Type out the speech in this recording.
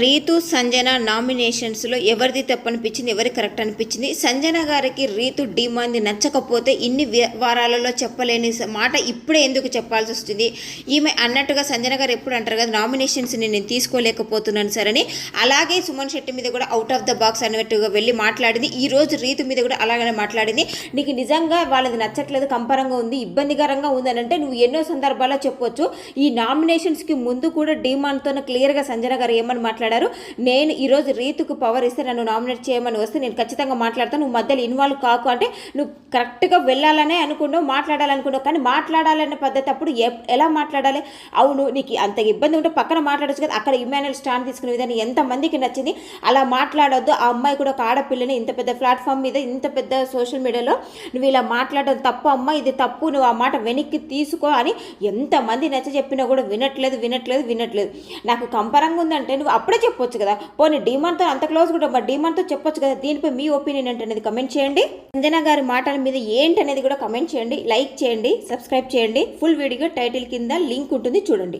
రీతు సంజన నామినేషన్స్లో ఎవరిది తప్పు అనిపించింది ఎవరి కరెక్ట్ అనిపించింది? సంజన గారికి రీతు డిమాండ్ నచ్చకపోతే ఇన్ని వారాలలో చెప్పలేని మాట ఇప్పుడే ఎందుకు చెప్పాల్సి వస్తుంది? ఈమె అన్నట్టుగా సంజన గారు ఎప్పుడు అంటారు కదా నామినేషన్స్ని నేను తీసుకోలేకపోతున్నాను సరని అని. అలాగే సుమన్ శెట్టి మీద కూడా అవుట్ ఆఫ్ ద బాక్స్ అన్నట్టుగా వెళ్ళి మాట్లాడింది. ఈ రోజు రీతు మీద కూడా అలాగనే మాట్లాడింది. నీకు నిజంగా వాళ్ళది నచ్చట్లేదు కంపరంగా ఉంది ఇబ్బందికరంగా ఉంది అని అంటే నువ్వు ఎన్నో సందర్భాల్లో చెప్పొచ్చు. ఈ నామినేషన్స్కి ముందు కూడా డిమాండ్తో క్లియర్గా సంజన గారు ఏమని మాట్లాడారు? మాట్లాడారు. నేను ఈరోజు రీతుకు పవర్ ఇస్తే నన్ను నామినేట్ చేయమని వస్తే నేను ఖచ్చితంగా మాట్లాడతాను నువ్వు మధ్యలో ఇన్వాల్వ్ కాకు అంటే నువ్వు కరెక్ట్గా వెళ్ళాలనే అనుకున్నావు మాట్లాడాలనుకున్నావు. కానీ మాట్లాడాలనే పద్ధతి అప్పుడు ఎలా మాట్లాడాలి? అవును నీకు అంత ఇబ్బంది ఉంటే పక్కన మాట్లాడచ్చు కదా. అక్కడ ఇమాన్యుల్ స్టాండ్ తీసుకునే విధానం ఎంతమందికి నచ్చింది? అలా మాట్లాడొద్దు. ఆ అమ్మాయి కూడా ఒక ఆడపిల్లని ఇంత పెద్ద ప్లాట్ఫామ్ మీద ఇంత పెద్ద సోషల్ మీడియాలో నువ్వు ఇలా మాట్లాడడం తప్పు అమ్మ ఇది తప్పు. నువ్వు ఆ మాట వెనక్కి తీసుకో అని ఎంతమంది నచ్చ చెప్పినా కూడా వినట్లేదు వినట్లేదు వినట్లేదు. నాకు కంపరంగా ఉందంటే నువ్వు అప్పుడు చెప్పొచ్చు కదా. పోనీ డీమాన్తో అంత క్లోజ్ కూడా మరి డీమాన్తో చెప్పొచ్చు కదా. దీనిపై మీ ఒపీనియన్ ఏంటనేది కమెంట్ చేయండి. అంజనా గారి మాటల మీద ఏంటనేది కూడా కమెంట్ చేయండి. లైక్ చేయండి సబ్స్క్రైబ్ చేయండి. ఫుల్ వీడియో టైటిల్ కింద లింక్ ఉంటుంది చూడండి.